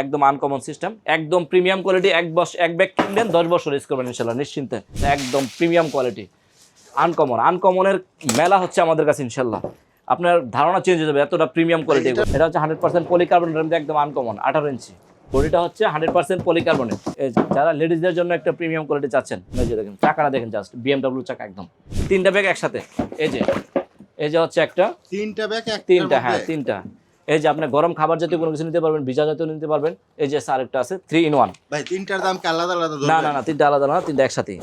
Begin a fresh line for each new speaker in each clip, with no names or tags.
একদম uncommon system একদম premium quality এক বস এক ব্যাগ কিনবেন দশ বছর ইউজ করবেন ইনশাল্লাহ নিশ্চিন্তে। একদম প্রিমিয়াম কোয়ালিটি আনকমন আনকমনের মেলা হচ্ছে আমাদের কাছে ইনশাল্লাহ। আপনার ধারণা চেঞ্জ হয়ে যাবে এতটা প্রিমিয়াম কোয়ালিটি এটা হচ্ছে হান্ড্রেড পার্সেন্ট পলিকার্বনেটের মধ্যে একদম আনকমন আঠারো ইঞ্চি। বডিটা হচ্ছে হান্ড্রেড পার্সেন্ট পলিকার্বনেট যারা লেডিসদের জন্য একটা প্রিমিয়াম কোয়ালিটি চাচ্ছেন এই যে দেখেন চাকাটা দেখেন জাস্ট বিএমডাব্লিউ চাকা একদম। তিনটা ব্যাগ একসাথে এই যে এই যে হচ্ছে একটা
তিনটা ব্যাগ
তিনটা হ্যাঁ তিনটা। এই যে আপনি গরম খাবার জাতীয় কোনো কিছু নিতে পারবেন ভিজা জাতীয় নিতে পারবেন এই যে স্যার একটা আছে থ্রি ইন ওয়ান
ভাই তিনটার দাম আলাদা আলাদা
না না না তিনটা আলাদা না তিনটা একসাথে।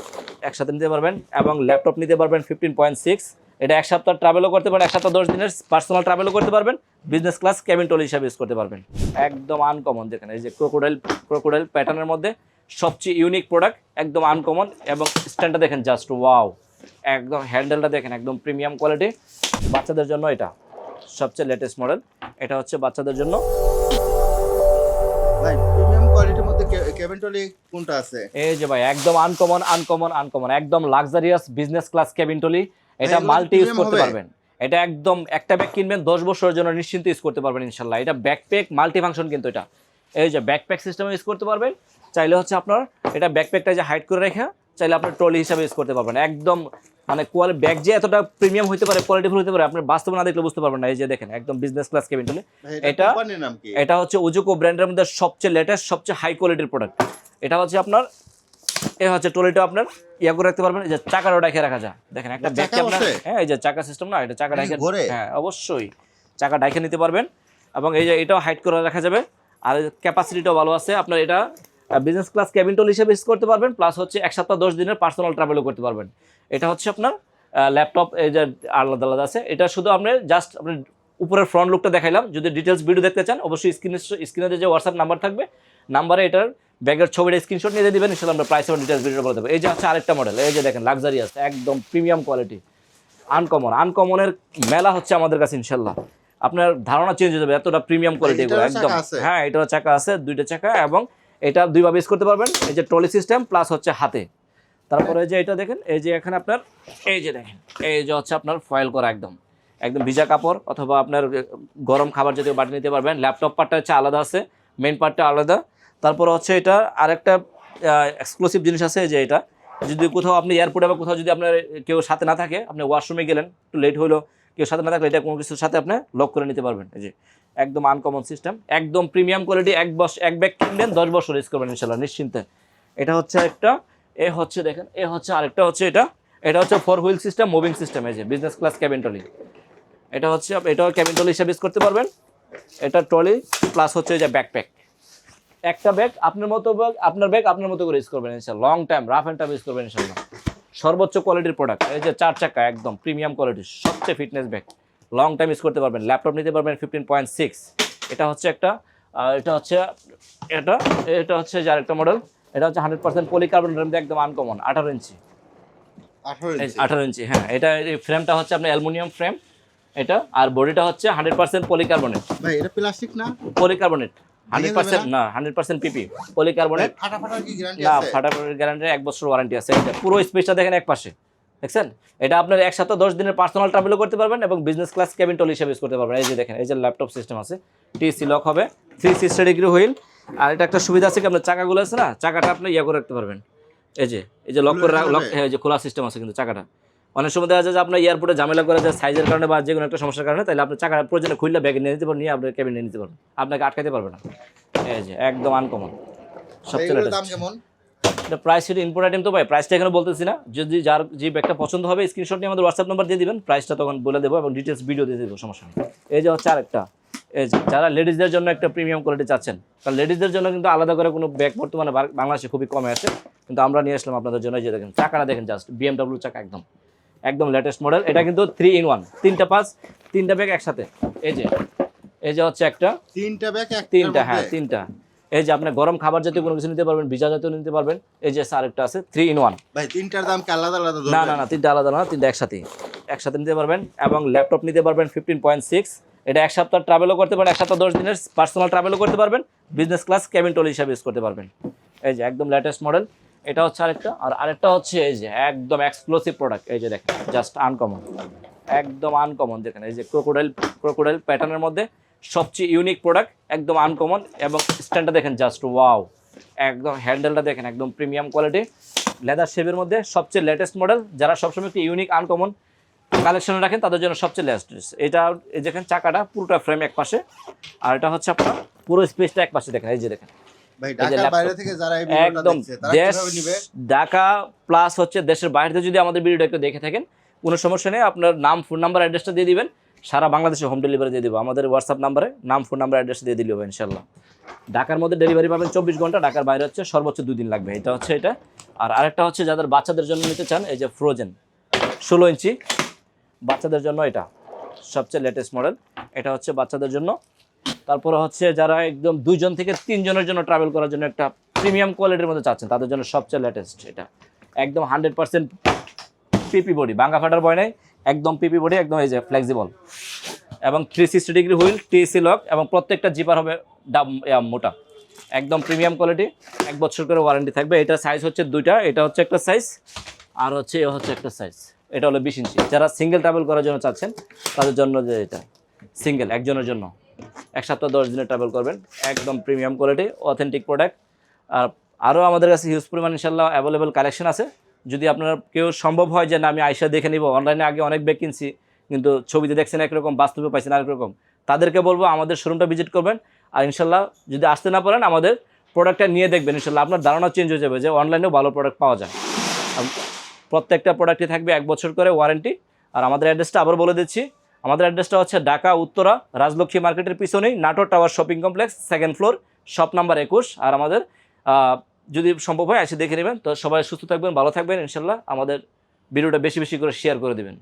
একসাথে নিতে পারবেন এবং ল্যাপটপ নিতে পারবেন ফিফটিন পয়েন্ট সিক্স এটা এক সপ্তাহ ট্রাভেলও করতে পারেন এক সপ্তাহ দশ দিনের পার্সোনাল ট্রাভেলও করতে পারবেন বিজনেস ক্লাস ক্যাবিন টল হিসাবে ইউজ করতে পারবেন। একদম আনকমন দেখেন এই যে ক্রোকোডাইল ক্রোকোডাইল প্যাটার্নের মধ্যে সবচেয়ে ইউনিক প্রোডাক্ট একদম আনকমন এবং স্ট্যান্ডটা দেখেন জাস্ট ওয়াও একদম হ্যান্ডেলটা দেখেন একদম প্রিমিয়াম কোয়ালিটি বাচ্চাদের জন্য এটা সবচেয়ে লেটেস্ট মডেল এটা হচ্ছে বাচ্চাদের জন্য।
ভাই প্রিমিয়াম কোয়ালিটির মধ্যে কেবিন টলি কোনটা আছে?
এই যে ভাই একদম আনকমন আনকমন আনকমন একদম luxurious business class cabin trolley এটা মাল্টি ইউজ করতে পারবেন। এটা একদম একটা ব্যাগ কিনবেন দশ বছরের জন্য নিশ্চিন্ত ইউজ করতে পারবেন ইনশাল্লাহ এটা ব্যাকপ্যাক মাল্টি ফাংশন কিন্তু এটা। এই যে ব্যাকপ্যাক সিস্টেমে ইউজ করতে পারবেন। চাইলে হচ্ছে আপনার এটা ব্যাকপ্যাকটা যে হাইট করে রেখে চাইলে আপনার ট্রলি হিসাবে ইউজ করতে পারবেন। একদম মানে কোয়ালিটি ব্যাগ যে এতটা প্রিমিয়াম হতে পারে কোয়ালিটিফুল হতে পারে আপনি বাস্তবে না দেখলে বুঝতে পারবেন না। এই যে দেখেন একদম বিজনেস ক্লাস কেবিন টলি।
ভাই
এটা-
এটা কোম্পানির নাম কি?
এটা হচ্ছে উজুকো ব্র্যান্ডের মধ্যে সবচেয়ে লেটেস্ট সবচেয়ে হাই কোয়ালিটির প্রোডাক্ট এটা হচ্ছে আপনার এ হচ্ছে ট্রলিটা আপনার ইয়া করে রাখতে পারবেন। এই যে চাকার ডাইকে রাখা যায়। দেখেন একটা ব্যাগ
চাকা
আপনার হ্যাঁ এই যে চাকা সিস্টেম না এটা চাকা
ঘোরে?
হ্যাঁ অবশ্যই। চাকা ডাইকে নিতে পারবেন। এবং এই যে এটাও হাইট করে রাখা যাবে। আর ক্যাপাসিটিটাও ভালো আছে। আপনার এটা বিজনেস ক্লাস ক্যাবিন টল হিসেবে ইউজ করতে পারবেন প্লাস হচ্ছে এক সপ্তাহ দশ দিনের পার্সোনাল ট্রাভেলও করতে পারবেন। এটা হচ্ছে আপনার ল্যাপটপ এই যে আলাদা আলাদা আছে এটা শুধু আপনি জাস্ট আপনি উপরের ফ্রন্ট লুকটা দেখাইলাম যদি ডিটেলস ভিডিও দেখতে চান অবশ্যই স্ক্রিনে স্ক্রিনে যে হোয়াটসঅ্যাপ নাম্বার থাকবে নাম্বারে এটার ব্যাগের ছবিটা স্ক্রিনশট নিয়ে দিবেন ইনশাল্লাহ আমরা প্রাইস এবং ডিটেলস ভিডিও বলে দেবো। এই যে হচ্ছে আরেকটা মডেল এই যে দেখেন লাক্সারিয়াস একদম প্রিমিয়াম কোয়ালিটি আনকমন আনকমনের মেলা হচ্ছে আমাদের কাছে ইনশাল্লাহ আপনার ধারণা চেঞ্জ হয়ে যাবে এতটা প্রিমিয়াম কোয়ালিটি একদম। হ্যাঁ এটারও চাকা আছে দুইটা চাকা এবং এটা দুইভাবে ইউজ করতে পারবেন। এই যে ট্রলি সিস্টেম প্লাস হচ্ছে হাতে। তারপরে এই যে এটা দেখেন, এই যে এখানে আপনার, এই যে দেখেন, এই যে হচ্ছে আপনার ফয়েল করা একদম। একদম ভিজা কাপড় অথবা আপনার গরম খাবার জাতীয় বাটি নিতে পারবেন। ল্যাপটপ পার্টটা হচ্ছে আলাদা আছে মেন পার্টটা আলাদা। তারপর হচ্ছে এটা আরেকটা এক্সক্লুসিভ জিনিস আছে যে এটা। যদি কোথাও আপনি এয়ারপোর্টে বা কোথাও যদি আপনার কেউ সাথে না থাকে, আপনি ওয়াশরুমে গেলেন, একটু লেট হলো কেউ সাথে না থাকলে এটা কোনো কিছুর সাথে আপনি লক করে নিতে পারবেন। এই যে, একদম আনকমন সিস্টেম একদম প্রিমিয়াম কোয়ালিটি এক বস, এক ব্যাগ কিনবেন, দশ বছর ইউজ করবেন ইনশাল্লাহ নিশ্চিন্তে। এটা হচ্ছে একটা, এ হচ্ছে দেখেন, এ হচ্ছে আরেকটা হচ্ছে এটা এটা হচ্ছে four wheel system moving system এই যে বিজনেস ক্লাস ক্যাবিন টলি এটা হচ্ছে, এটাও ক্যাবিন টলি হিসাবে ইউজ করতে পারবেন। এটা ট্রলি প্লাস হচ্ছে এই যে ব্যাকপ্যাক একটা ব্যাগ আপনার মতো ব্যাগ আপনার ব্যাগ আপনার মতো করে ইউজ করবেন ইনশাল্লাহ long time rough and time use করবেন ইনশাল্লাহ সর্বোচ্চ কোয়ালিটির প্রোডাক্ট এই যে চার চাকা একদম প্রিমিয়াম কোয়ালিটির সবচেয়ে fitness bag long time use করতে পারবেন ল্যাপটপ নিতে পারবেন ফিফটিন পয়েন্ট সিক্স এটা হচ্ছে একটা এটা হচ্ছে এটা এটা হচ্ছে যার একটা মডেল এটা হচ্ছে হান্ড্রেড পার্সেন্ট পলিকার্বনের মধ্যে একদম আনকমন আঠারো ইঞ্চি।
আঠারো ইঞ্চি।
আঠারো ইঞ্চি হ্যাঁ এটা এই ফ্রেমটা হচ্ছে আপনার অ্যালুমিনিয়াম ফ্রেম এটা আর বডিটা হচ্ছে হান্ড্রেড পার্সেন্ট পলিকার্বনেট
ভাই এটা প্লাস্টিক না?
পলিকার্বনেট হান্ড্রেড পার্সেন্ট না? হান্ড্রেড পার্সেন্ট পিপি পলিকার্বনেট
ভাই, ফাটা ফাটার কি গ্যারান্টি
না ফাটাফাটির গ্যারান্টি এক বছর ওয়ারেন্টি আছে। পুরো স্পেসটা দেখেন এক পাশে। দেখছেন? এটা আপনার এক সপ্তাহ দশ দিনের পার্সোনাল ট্রাভেলও করতে পারবেন এবং বিজনেস ক্লাস ক্যাবিন টল হিসেবে ইউজ করতে পারবেন। এই যে দেখেন এই যে ল্যাপটপ সিস্টেম আছে। টিসি লক হবে থ্রি সিক্সটি ডিগ্রি হুইল আর এটা একটা সুবিধা আছে কি? আপনার চাকাগুলো আছে না? চাকাটা আপনি ইয়ে করে রাখতে পারবেন। এই যে এই যে লক করে লক হ্যাঁ এই যে খোলা সিস্টেম আছে কিন্তু চাকাটা। অনেক সময় দেখা যায় যে আপনার এয়ারপোর্টে ঝামেলা করে যায় সাইজের কারণে বা যে কোনো একটা সমস্যার কারণে তাহলে আপনি চাকা প্রয়োজনে খুললে ব্যাগে নিয়ে নিতে পারেন নিয়ে আপনার ক্যাবিনে নিতে পারবেন আপনাকে আটকাতে পারবে না। এই যে একদম আনকমন সবচেয়ে
দাম কেমন?
এটা প্রাইস সেটা ইম্পোর্ট আইটেম তো ভাই প্রাইসটা এখানে বলতেছি না। যদি যার যে ব্যাগটা পছন্দ হবে স্ক্রিনশট নিয়ে আমাদের হোয়াটসঅ্যাপ নাম্বার দিয়ে দিবেন। প্রাইসটা তখন বলে দেবো এবং ডিটেলস ভিডিও দিয়ে দেবো সমস্যা নেই। এই যে হচ্ছে আরেকটা। এই যে যারা লেডিসদের জন্য একটা প্রিমিয়াম কোয়ালিটি চাচ্ছেন কারণ লেডিসদের জন্য কিন্তু আলাদা করে কোনো ব্যাগ বর্তমানে বাংলাদেশে খুবই কমে আছে। কিন্তু আমরা নিয়ে আসলাম আপনাদের জন্য যে দেখেন চাকাটা দেখেন জাস্ট বিএমডাব্লিউ চাকা একদম। একদম লেটেস্ট মডেল এটা কিন্তু থ্রি ইন ওয়ান তিনটা পাঁচ তিনটা ব্যাগ একসাথে। এই যে এই যে হচ্ছে একটা।
তিনটা ব্যাগ
তিনটা হ্যাঁ তিনটা। এই যে আপনি গরম খাবার জাতীয় কোনো কিছু নিতে পারবেন ভিজা জাতীয় নিতে পারবেন। এই যে আরেকটা আছে থ্রি ইন ওয়ান
ভাই তিনটার দাম কি আলাদা আলাদা
না না না তিনটা আলাদা না তিনটা একসাথে একসাথে নিতে পারবেন এবং ল্যাপটপ নিতে পারবেন ফিফটিন পয়েন্ট সিক্স এটা এক সপ্তাহ ট্রাভেলও করতে পারেন এক সপ্তাহ দশ দিনের পার্সোনাল ট্রাভেলও করতে পারবেন। বিজনেস ক্লাস ক্যাবিন টল হিসাবে ইউজ করতে পারবেন। এই যে একদম লেটেস্ট মডেল এটা হচ্ছে আরেকটা, আর আরেকটা হচ্ছে এই যে একদম এক্সক্লুসিভ প্রোডাক্ট এই যে দেখেন জাস্ট আনকমন একদম আনকমন দেখেন, এই যে ক্রোকোডাইল ক্রোকোডাইল প্যাটার্নের মধ্যে সবচেয়ে ইউনিক প্রোডাক্ট একদম আনকমন এবং স্ট্যান্ডটা দেখেন জাস্ট ওয়াও একদম হ্যান্ডেলটা দেখেন, একদম প্রিমিয়াম কোয়ালিটি লেদার শেপের মধ্যে সবচেয়ে লেটেস্ট মডেল যারা সবসময় একটু ইউনিক আনকমন কালেকশন রাখেন, তাদের জন্য সবচেয়ে লেটেস্ট এটা এই দেখেন চাকাটা পুরোটা ফ্রেম এক পাশে, আর এটা হচ্ছে আপনার পুরো স্পেসটা এক পাশে দেখেন, এই যে দেখেন
ভাই ঢাকার বাইরে থেকে যারা এই ভিডিওটা দেখছে তারা কীভাবে নিবে?
ঢাকা প্লাস হচ্ছে দেশের বাইরে থেকে যদি আমাদের ভিডিওটা একটু দেখে থাকেন কোনো সমস্যা নেই আপনার নাম ফোন নাম্বার অ্যাড্রেসটা দিয়ে দিবেন সারা বাংলাদেশে হোম ডেলিভারি দিয়ে দেবো। আমাদের হোয়াটসঅ্যাপ নাম্বারে নাম ফোন নাম্বার অ্যাড্রেস দিয়ে দিলে হবে ইনশাল্লাহ ঢাকার মধ্যে ডেলিভারি পাবেন চব্বিশ ঘণ্টা ঢাকার বাইরে হচ্ছে সর্বোচ্চ দুই দিন লাগবে এটা হচ্ছে এটা। আর আরেকটা হচ্ছে যাদের বাচ্চাদের জন্য নিতে চান এই যে ফ্রোজেন ষোলো ইঞ্চি বাচ্চাদের জন্য এটা সবচেয়ে লেটেস্ট মডেল এটা হচ্ছে বাচ্চাদের জন্য। তারপরে হচ্ছে যারা একদম দুইজন থেকে তিনজনের জন্য ট্রাভেল করার জন্য একটা প্রিমিয়াম কোয়ালিটির মধ্যে চাচ্ছেন, তাদের জন্য সবচেয়ে লেটেস্ট এটা। একদম হান্ড্রেড পার্সেন্ট পিপি বডি বাঙ্গা ফাটার বয় নাই, একদম পিপি বডি একদম এই যে ফ্লেক্সিবল এবং three sixty degree wheel TSA lock এবং প্রত্যেকটা জিপার হবে ডাব মোটা। একদম প্রিমিয়াম কোয়ালিটি এক বছর করে ওয়ারেন্টি থাকবে। এটা সাইজ হচ্ছে দুইটা, এটা হচ্ছে একটা সাইজ আর হচ্ছে এ হচ্ছে একটা সাইজ এটা হলো বিশ ইঞ্চি যারা সিঙ্গেল ট্রাভেল করার জন্য চাচ্ছেন, তাদের জন্য যে এটা সিঙ্গেল একজনের জন্য। এক সপ্তাহ দশ দিনে ট্রাভেল করবেন। একদম প্রিমিয়াম কোয়ালিটি অথেন্টিক প্রোডাক্ট আর আরও আমাদের কাছে হিউজ পরিমাণ ইনশাল্লাহ অ্যাভেলেবেল কালেকশন আছে। যদি আপনার কেউ সম্ভব হয় যে না, আমি আইসা দেখে নিব অনলাইনে আগে অনেক ব্যাগ কিনছি, কিন্তু ছবিতে দেখছেন একরকম, বাস্তবে পাইছেন আরেক রকম তাদেরকে বলব আমাদের শোরুমটা ভিজিট করবেন। আর ইনশাল্লাহ যদি আসতে না পারেন, আমাদের প্রোডাক্টটা নিয়ে দেখবেন ইনশাল্লাহ আপনার ধারণা চেঞ্জ হয়ে যাবে যে অনলাইনেও ভালো প্রোডাক্ট পাওয়া যায়। প্রত্যেকটা প্রোডাক্টে থাকবে এক বছর করে ওয়ারেন্টি আর আমাদের অ্যাড্রেসটা আবার বলে দিচ্ছি। আমাদের অ্যাড্রেসটা হচ্ছে ঢাকা, উত্তরা, রাজলক্ষ্মী মার্কেটের পিছনেই Natore tower shopping complex second floor shop number একুশ। আর আমাদের যদি সম্ভব হয়, এসে দেখে নেবেন। তো সবাই সুস্থ থাকবেন, ভালো থাকবেন, ইনশাল্লাহ। আমাদের ভিডিওটা বেশি বেশি করে শেয়ার করে দেবেন।